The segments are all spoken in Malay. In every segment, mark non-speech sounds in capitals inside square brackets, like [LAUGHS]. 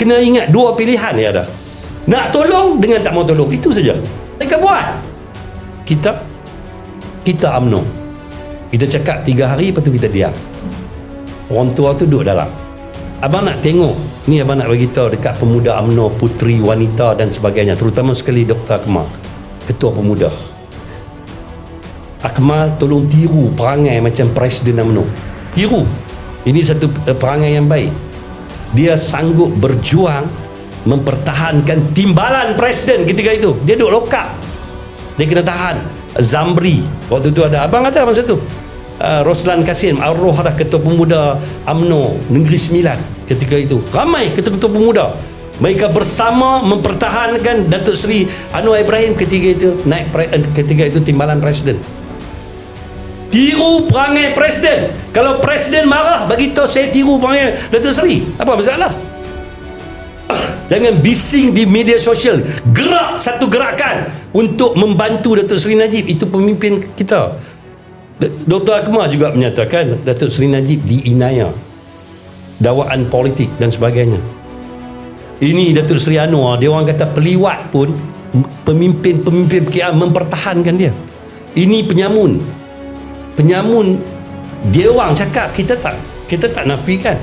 Kena ingat dua pilihan dia ada. Nak tolong dengan tak mau tolong. Itu saja. Mereka buat. Kita kita UMNO. Kita cakap tiga hari lepas tu kita diam. Orang tua tu duduk dalam. Abang nak tengok ni abang nak bagi tahu dekat pemuda UMNO, puteri, wanita dan sebagainya terutama sekali Dr. Akmal ketua pemuda Akmal tolong tiru perangai macam Presiden UMNO tiru ini satu uh, perangai yang baik dia sanggup berjuang mempertahankan timbalan Presiden ketika itu. Dia duduk lokap dia kena tahan. Zamri waktu tu ada abang ada masa tu. Uh, Roslan Kasim Arroh dah ketua pemuda AMNO Negeri Sembilan ketika itu. Ramai ketua-ketua pemuda. Mereka bersama mempertahankan Datuk Seri Anwar Ibrahim ketika itu naik eh, ketika itu timbalan presiden tiru perangai presiden kalau presiden marah bagi tahu saya tiru perangai Datuk Seri apa masalah [COUGHS] Jangan bising di media sosial. Gerak satu gerakan untuk membantu Datuk Seri Najib. Itu pemimpin kita. Dr. Akmal juga menyatakan Datuk Seri Najib diinaya. Dakwaan politik dan sebagainya. Ini Datuk Seri Anwar, dia orang kata peliwat pun pemimpin-pemimpin PKR mempertahankan dia. Ini penyamun. Penyamun dia orang cakap kita tak kita tak nafikan.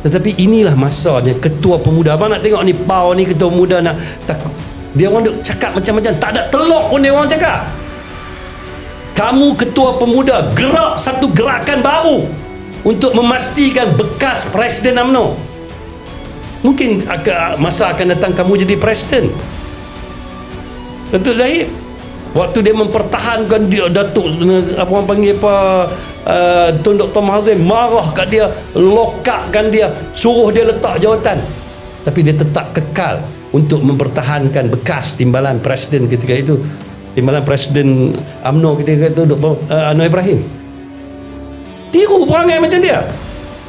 Tetapi inilah masanya ketua pemuda. Abang nak tengok ni Pau ni ketua pemuda nak takut. Dia orang duk cakap macam-macam. Tak ada telok pun dia orang cakap. Kamu ketua pemuda gerak satu gerakan baru untuk memastikan bekas Presiden UMNO. Mungkin masa akan datang kamu jadi Presiden. Datuk Zahid waktu dia mempertahankan dia Datuk apa orang panggil apa uh, Tun Dr. Mahathir marah kat dia lokakkan dia suruh dia letak jawatan. Tapi dia tetap kekal untuk mempertahankan bekas timbalan presiden ketika itu. Timbalan presiden UMNO ketika itu Dr. Uh, Anwar Ibrahim. Tiru perangai macam dia.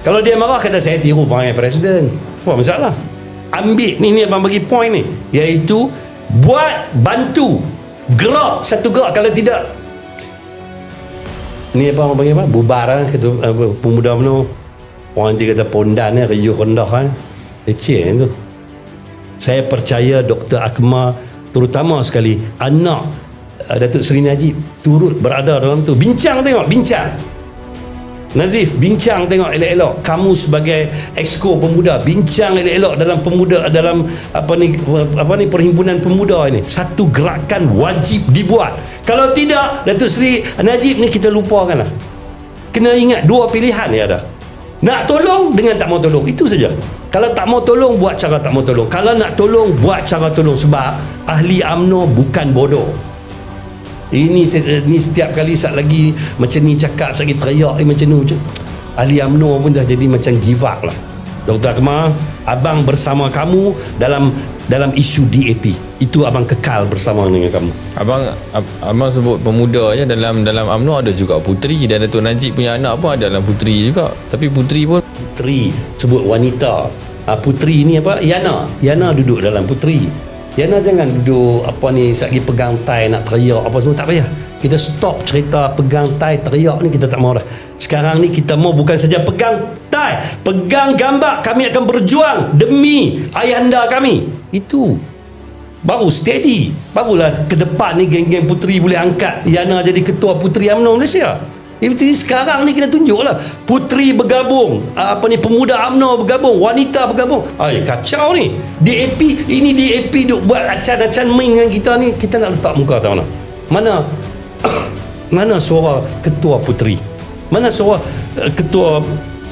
Kalau dia marah kata saya tiru perangai presiden. Apa masalah. Ambil ni ni abang bagi point ni. Iaitu buat bantu gerak satu gerak. Kalau tidak ni apa orang panggil apa? Bubar kan ketua apa, pemuda mana? Orang dia kata pondan ni riuh rendah kan leceh tu. Saya percaya Dr. Akmal terutama sekali anak uh, Datuk Seri Najib turut berada dalam tu. Bincang tengok bincang Nazif bincang tengok elok-elok. Kamu sebagai exco pemuda bincang elok-elok dalam pemuda dalam apa ni apa ni perhimpunan pemuda ini. Satu gerakan wajib dibuat. Kalau tidak Datuk Seri Najib ni kita lupakanlah. Kena ingat dua pilihan dia ada. Nak tolong dengan tak mau tolong itu saja. Kalau tak mau tolong buat cara tak mau tolong. Kalau nak tolong buat cara tolong. Sebab ahli AMNO bukan bodoh ini ni setiap kali saat lagi macam ni cakap lagi teriak eh, macam ni macam ahli UMNO pun dah jadi macam give up lah. Dr. Akmal abang bersama kamu dalam dalam isu DAP itu abang kekal bersama dengan kamu. Abang ab, abang sebut pemuda je dalam dalam UMNO ada juga puteri. Dan Datuk Najib punya anak pun ada dalam puteri juga. Tapi puteri pun puteri sebut wanita. Ah, puteri ni apa? Yana. Yana duduk dalam puteri Yana jangan duduk apa ni lagi pegang tai nak teriak apa semua tak payah. Kita stop cerita pegang tai teriak ni kita tak mau dah. Sekarang ni kita mau bukan saja pegang tai, pegang gambar kami akan berjuang demi ayahanda kami. Itu baru steady. Barulah ke depan ni geng-geng puteri boleh angkat Yana jadi ketua puteri UMNO Malaysia. Jadi sekarang ni kita tunjuklah puteri bergabung, apa ni pemuda AMNO bergabung, wanita bergabung. Ay kacau ni. DAP ini DAP duk buat acan-acan main dengan kita ni, kita nak letak muka tahu mana? Mana [COUGHS] mana suara ketua puteri? Mana suara uh, ketua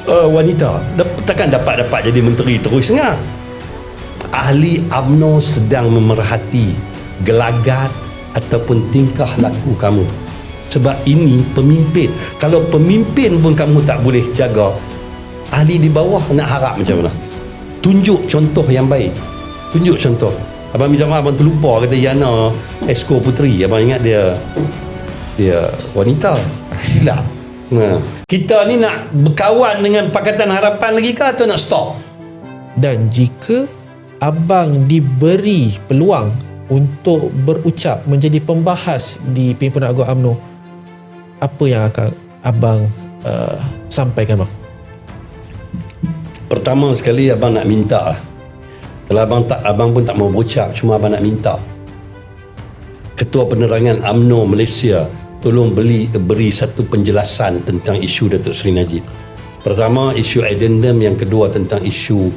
uh, wanita? Takkan dapat dapat jadi menteri terus ngah. Ahli AMNO sedang memerhati gelagat ataupun tingkah laku kamu sebab ini pemimpin. Kalau pemimpin pun kamu tak boleh jaga ahli di bawah nak harap macam mana? Tunjuk contoh yang baik. Tunjuk contoh. Abang minta maaf abang terlupa kata Yana Esko Puteri. Abang ingat dia dia wanita. Silap. Nah. kita ni nak berkawan dengan Pakatan Harapan lagi ke atau nak stop? Dan jika abang diberi peluang untuk berucap menjadi pembahas di pimpinan agung UMNO apa yang akan abang uh, sampaikan bang? Pertama sekali abang nak minta lah. Kalau abang tak abang pun tak mau berucap, cuma abang nak minta. Ketua Penerangan AMNO Malaysia tolong beli beri satu penjelasan tentang isu Datuk Seri Najib. Pertama isu addendum, yang kedua tentang isu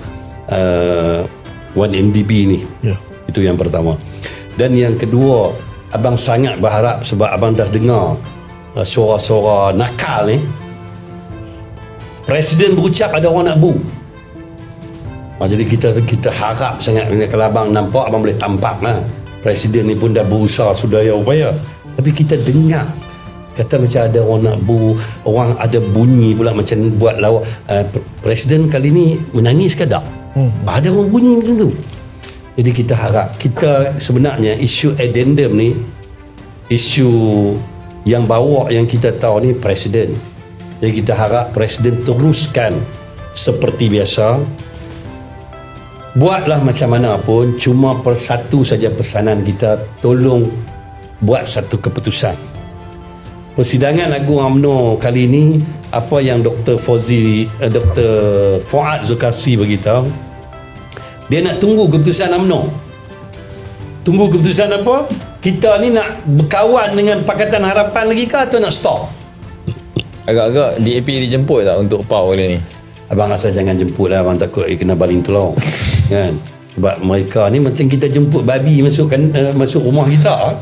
uh, 1NDB ni. Ya. Itu yang pertama. Dan yang kedua, abang sangat berharap sebab abang dah dengar suara-suara nakal ni. Presiden berucap ada orang nak bu. Ha, jadi kita kita harap sangat kalau abang nampak abang boleh tampak lah. Presiden ni pun dah berusaha sudaya upaya. Tapi kita dengar kata macam ada orang nak bu, orang ada bunyi pula macam buat lawa. Uh, Presiden kali ni menangis ke tak? Hmm. Ada orang bunyi macam tu. Jadi kita harap kita sebenarnya isu addendum ni isu yang bawa yang kita tahu ni presiden. Jadi kita harap presiden teruskan seperti biasa. Buatlah macam mana pun cuma per satu saja pesanan kita tolong buat satu keputusan. Persidangan Agung UMNO kali ini apa yang Dr. Fauzi eh, Dr. Fuad Zulkafli beritahu dia nak tunggu keputusan UMNO. Tunggu keputusan apa? Kita ni nak berkawan dengan Pakatan Harapan lagi ke atau nak stop? Agak-agak DAP dijemput tak untuk PAU kali ni? Abang rasa jangan jemput lah Abang takut eh, kena baling telur [LAUGHS] kan sebab mereka ni macam kita jemput babi masuk kan, uh, masuk rumah kita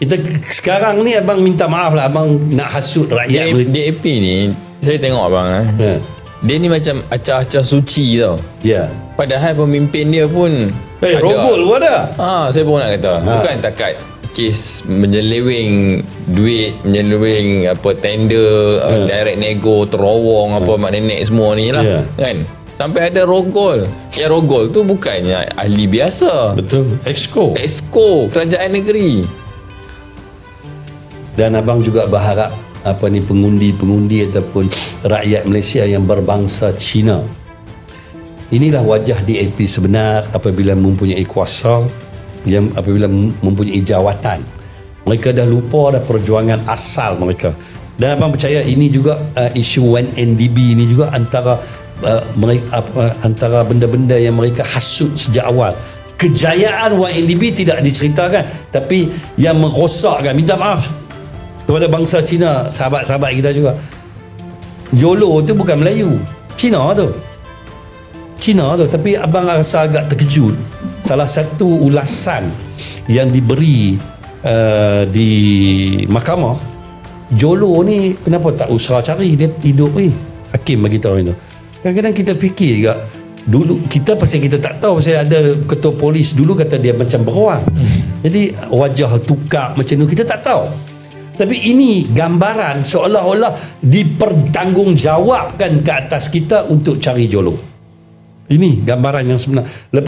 kita sekarang ni abang minta maaf lah abang nak hasut rakyat DAP, DAP ni saya tengok abang eh. ya Dia ni macam acah-acah suci tau. ya Padahal pemimpin dia pun eh rogol pun ada Ah, saya pun nak kata. Ha. Bukan takat kes menyeleweng duit, menyeleweng apa tender, uh, direct nego, terowong apa mak nenek semua ni lah. Ya. Kan? Sampai ada rogol. Yang rogol tu bukannya ahli biasa. betul exco Exco kerajaan negeri. dan abang juga berharap apa ni pengundi-pengundi ataupun rakyat Malaysia yang berbangsa Cina inilah wajah DAP sebenar apabila mempunyai kuasa yang apabila mempunyai jawatan mereka dah lupa dah perjuangan asal mereka. Dan abang percaya ini juga uh, isu 1NDB ini juga antara uh, mereka, uh, antara benda-benda yang mereka hasut sejak awal. Kejayaan 1NDB tidak diceritakan tapi yang merosakkan minta maaf kepada bangsa Cina sahabat-sahabat kita juga. Jolo tu bukan Melayu Cina tu. Cina tu tapi abang rasa agak terkejut salah satu ulasan yang diberi uh, di mahkamah. Jolo ni kenapa tak usaha cari? Dia hidup ni hakim bagi tahu itu kadang-kadang kita fikir juga dulu kita pasal kita tak tahu pasal ada ketua polis dulu kata dia macam beruang. Jadi wajah tukar macam tu kita tak tahu. Tapi ini gambaran seolah-olah dipertanggungjawabkan ke atas kita untuk cari Jolo. Ini gambaran yang sebenar. Lep-